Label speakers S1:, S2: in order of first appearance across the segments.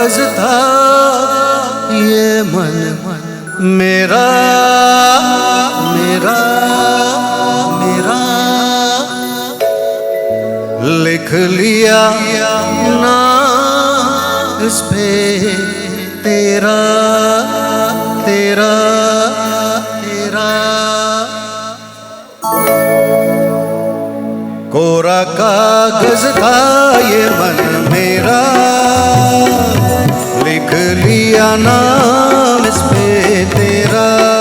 S1: मगज था, ये मन मेरा मेरा मेरा। लिख लिया ना, इस पे तेरा तेरा तेरा। कोरा कागज़ था ये मन दिया नाम इस पे तेरा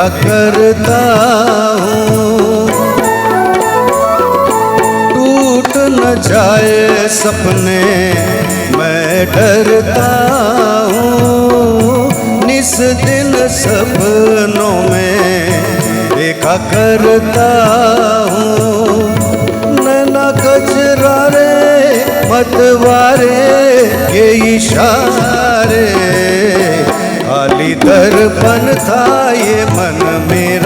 S1: क्या करता हूँ? टूट न जाए सपने, मैं डरता हूँ। निस दिन सपनों में देखा करता हूँ। नैना कचरा रे मतवारे के इशारे। खाली दर्पण था ये मन मेरा।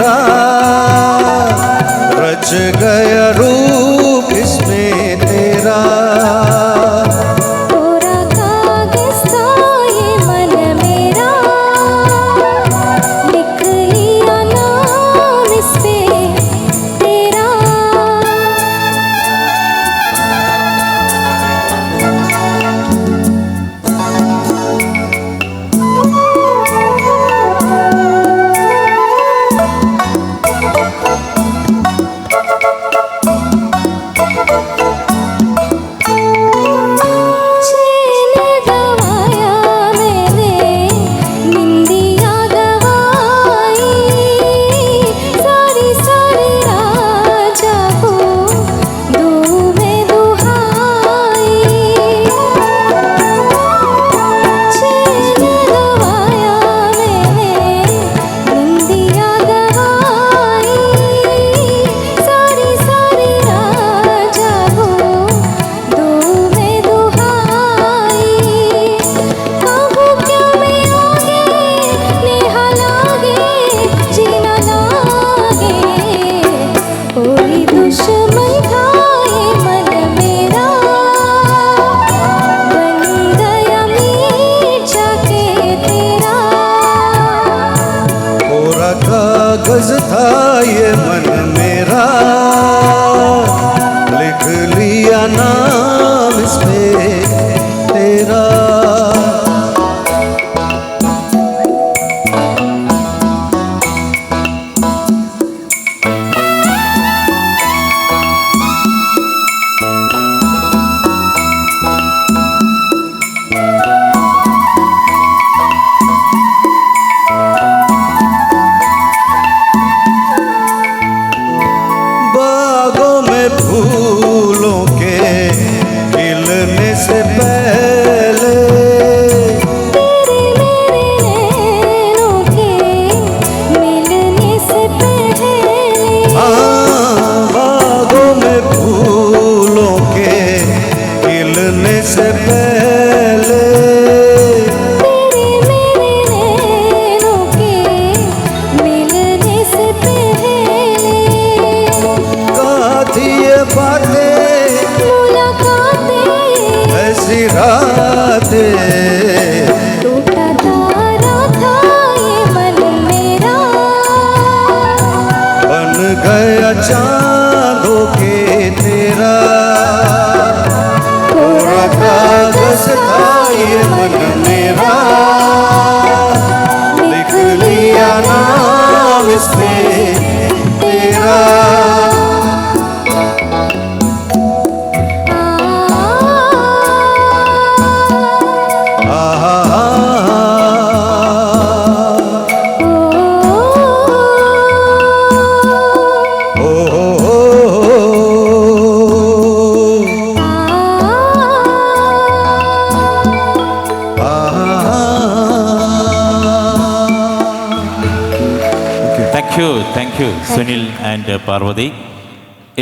S2: സുനിൽ ആൻഡ് പാർവതി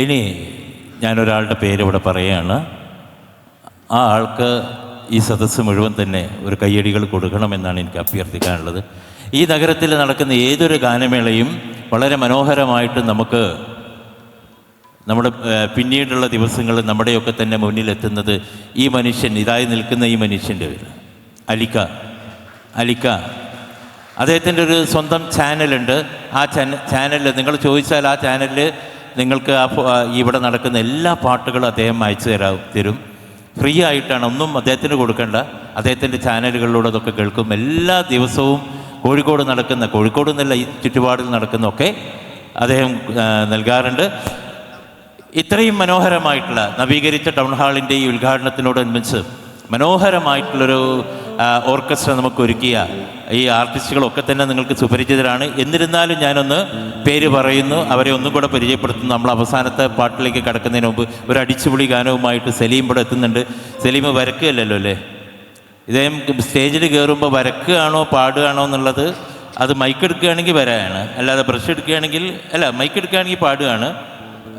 S2: ഇനി ഞാനൊരാളുടെ പേര് ഇവിടെ പറയുകയാണ്. ആ ആൾക്ക് ഈ സദസ്സ് മുഴുവൻ തന്നെ ഒരു കയ്യടികൾ കൊടുക്കണമെന്നാണ് എനിക്ക് അഭ്യർത്ഥിക്കാനുള്ളത്. ഈ നഗരത്തിൽ നടക്കുന്ന ഏതൊരു ഗാനമേളയും വളരെ മനോഹരമായിട്ട് നമുക്ക് നമ്മുടെ പിന്നീടുള്ള ദിവസങ്ങൾ നമ്മുടെയൊക്കെ തന്നെ മുന്നിലെത്തുന്നത് ഈ മനുഷ്യൻ ഇതായി നിൽക്കുന്ന ഈ മനുഷ്യന്റെ അലിക്ക അലിക്ക. അദ്ദേഹത്തിന്റെ ഒരു സ്വന്തം ചാനലുണ്ട്. ആ ചാന ചാനലിൽ നിങ്ങൾ ചോദിച്ചാൽ ആ ചാനലിൽ നിങ്ങൾക്ക് ആ ഇവിടെ നടക്കുന്ന എല്ലാ പാട്ടുകളും അദ്ദേഹം അയച്ചു തരാം തരും. ഫ്രീ ആയിട്ടാണ് ഒന്നും അദ്ദേഹത്തിന് കൊടുക്കേണ്ട. അദ്ദേഹത്തിന്റെ ചാനലുകളിലൂടെ അതൊക്കെ കേൾക്കും. എല്ലാ ദിവസവും കോഴിക്കോട് നടക്കുന്ന കോഴിക്കോട് എന്നല്ല ഈ ചുറ്റുപാടിൽ നടക്കുന്നൊക്കെ അദ്ദേഹം നൽകാറുണ്ട്. ഇത്രയും മനോഹരമായിട്ടുള്ള നവീകരിച്ച ടൗൺ ഹാളിന്റെ ഈ ഉദ്ഘാടനത്തിനോടനുബന്ധിച്ച് മനോഹരമായിട്ടുള്ളൊരു ഓർക്കസ്ട്ര നമുക്ക് ഒരുക്കിയ ഈ ആർട്ടിസ്റ്റുകളൊക്കെ തന്നെ നിങ്ങൾക്ക് സുപരിചിതരാണ്. എന്നിരുന്നാലും ഞാനൊന്ന് പേര് പറയുന്നു അവരെ ഒന്നും കൂടെ പരിചയപ്പെടുത്തുന്നു. നമ്മൾ അവസാനത്തെ പാട്ടിലേക്ക് കിടക്കുന്നതിന് മുമ്പ് ഒരു അടിച്ചുപൊളി ഗാനവുമായിട്ട് സലീം ഇവിടെ എത്തുന്നുണ്ട്. സലീം വരക്കുകയല്ലല്ലോ അല്ലേ? ഇദ്ദേഹം സ്റ്റേജിൽ കയറുമ്പോൾ വരക്കുകയാണോ പാടുകയാണോ എന്നുള്ളത് അത് മൈക്ക് എടുക്കുകയാണെങ്കിൽ വരാനാണ്. അല്ലാതെ ബ്രഷ് എടുക്കുകയാണെങ്കിൽ അല്ല മൈക്ക് എടുക്കുകയാണെങ്കിൽ പാടുകയാണ്.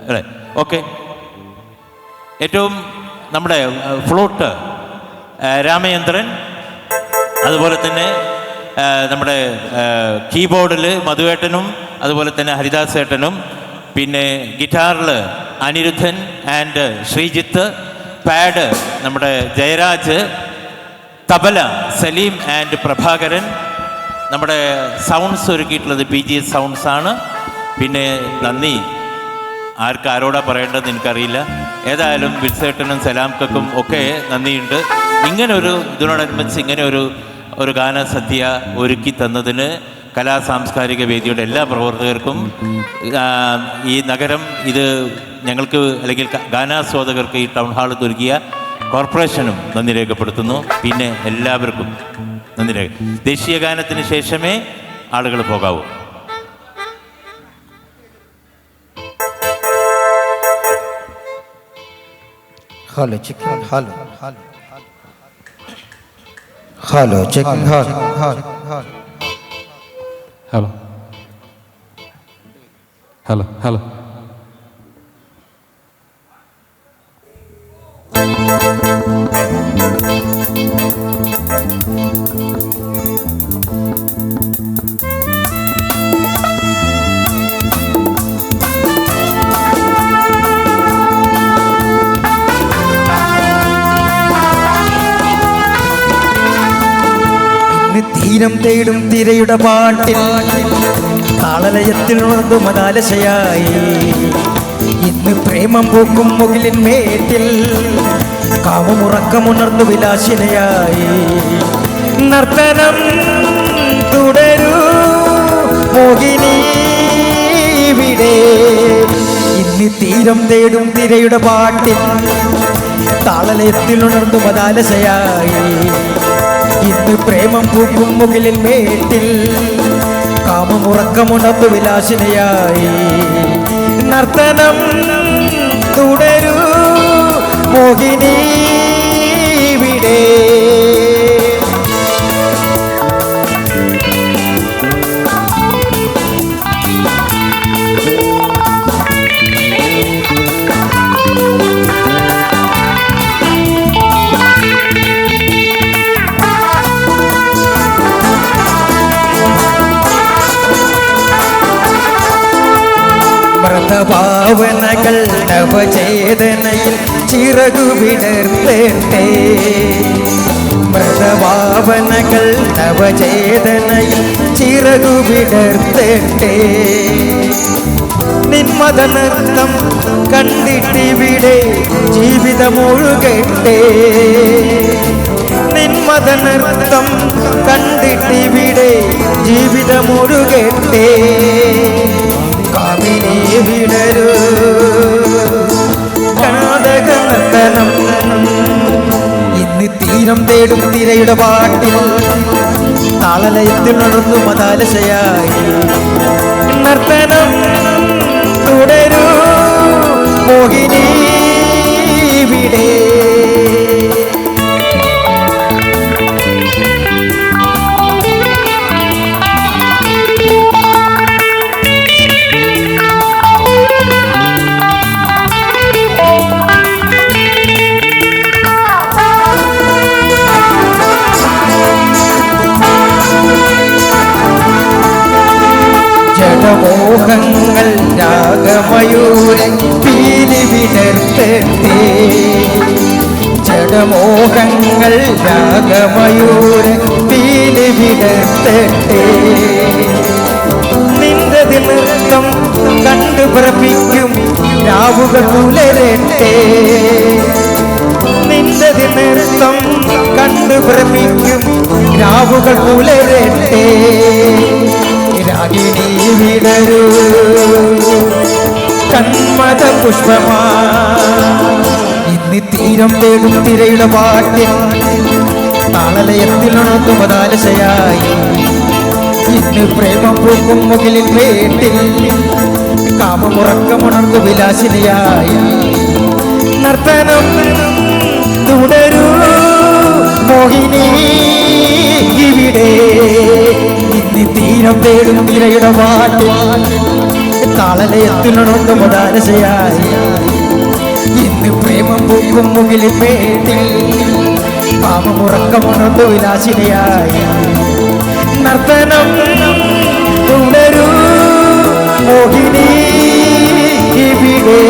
S2: അല്ലേ? ഓക്കെ ഏറ്റവും നമ്മുടെ ഫ്ലോട്ട് രാമചന്ദ്രൻ അതുപോലെ തന്നെ നമ്മുടെ കീബോർഡിൽ മധുവേട്ടനും അതുപോലെ തന്നെ ഹരിദാസ് ഏട്ടനും പിന്നെ ഗിറ്റാറിൽ അനിരുദ്ധൻ ആൻഡ് ശ്രീജിത്ത് പാഡ് നമ്മുടെ ജയരാജ് തബല സലീം ആൻഡ് പ്രഭാകരൻ നമ്മുടെ സൗണ്ട്സ് ഒരുക്കിയിട്ടുള്ളത് പി ജി എസ് സൗണ്ട്സ് ആണ്. പിന്നെ നന്ദി. ആർക്ക് ആരോടാ പറയേണ്ടതെന്ന് എനിക്കറിയില്ല. ഏതായാലും വിൽസേട്ടനും സലാംക്കും ഒക്കെ നന്ദിയുണ്ട്. ഇങ്ങനെ ഒരു ഇതിനോടനുബന്ധിച്ച് ഇങ്ങനെ ഒരു ഒരു ഗാനസദ്യ ഒരുക്കി തന്നതിന് കലാ സാംസ്കാരിക വേദിയുടെ എല്ലാ പ്രവർത്തകർക്കും ഈ നഗരം ഇത് ഞങ്ങൾക്ക് അല്ലെങ്കിൽ ഗാനാസ്വാദകർക്ക് ഈ ടൗൺ ഹാൾ ഒരുക്കിയ കോർപ്പറേഷനും നന്ദി രേഖപ്പെടുത്തുന്നു. പിന്നെ എല്ലാവർക്കും നന്ദി രേഖ ദേശീയ ഗാനത്തിന് ശേഷമേ ആളുകൾ പോകാവൂ.
S1: Hello chicken hello hello hello chicken hello hello
S3: hello hello
S4: തേടും തിരയുടെ പാട്ടിൽ താളലയത്തിൽ ഉണർന്നു മതാലശയായി. ഇന്ന് പ്രേമം പൂക്കും മുകിലിൻ മേട്ടിൽ കാവുമുറക്കമുണർന്നു വിലാസിനയായി നർത്തനം തുടരൂ മോഹിനി ഇവിടെ ഇന്ന് തീരം തേടും തിരയുടെ പാട്ടിൽ താളലയത്തിൽ ഉണർന്നു മതാലശയായി. ഇന്ന് പ്രേമം പൂക്കും മുകളിൽ മേട്ടിൽ കാമമുറക്കമുണർന്നു വിലാശിനയായി നർത്തനം തുടരൂ മോഹിനി. മൃതഭാവനകൾ നവചേതനയിൽ ചിറകു വിടർത്തേ മൃതഭാവനകൾ നവചേതനയിൽ ചിറകു വിടർത്തേ നിന്മത നൃത്തം കണ്ടിട്ടിവിടെ ജീവിതമൊഴുകട്ടെ. നിന്മത നൃത്തം കണ്ടിട്ടിവിടെ ജീവിതമൊഴുകട്ടെ. കാമിനെ വിടരൂ. നർത്തനം ഇന്ന് തീരം തേടും തിരയുടെ പാട്ടിൽ താളലയത്തിൽ നടന്നു മതാലശയായി. നർത്തനം തുടരൂ. മോഹിനി രാഗമയൂരൻ പീലി വിടർത്തേ നിന്റെ നൃത്തം കണ്ടു പ്രപിക്കും രാവുകൾ പുലരട്ടെ നിന്റെ നൃത്തം കണ്ടു ഭ്രമിക്കും രാവുകൾ പുലരട്ടെ രാഗിണി വിടരൂ. കന്മത പുഷ്പമാ. ഇന്ന് തീരം തേടും തിരയുടെ പാട്ടിൽ താളലയത്തിൽ ഉണക്കുമതാലശയായി ഇന്ന് പ്രേമം പൂക്കും മുകളിൽ വേട്ടിൽ കാമമുറക്കമുണർന്നു വിലാസിനിയായി. നർത്തനം തുടരൂ മോഹിനി ഇവിടെ ഇന്ന് തീരം തേടും തിരയുടെ പാട്ട് താളലയത്തിലുണർന്നു മുതാലശയായി ഇന്ന് പ്രേമം പൂക്കും മുകളിൽ വേട്ടിൽ കാമമുറക്കമുണർന്നു വിലാസിനിയായി. നർത്തനം തുടരൂ മോഹിനി ഇവിടെ.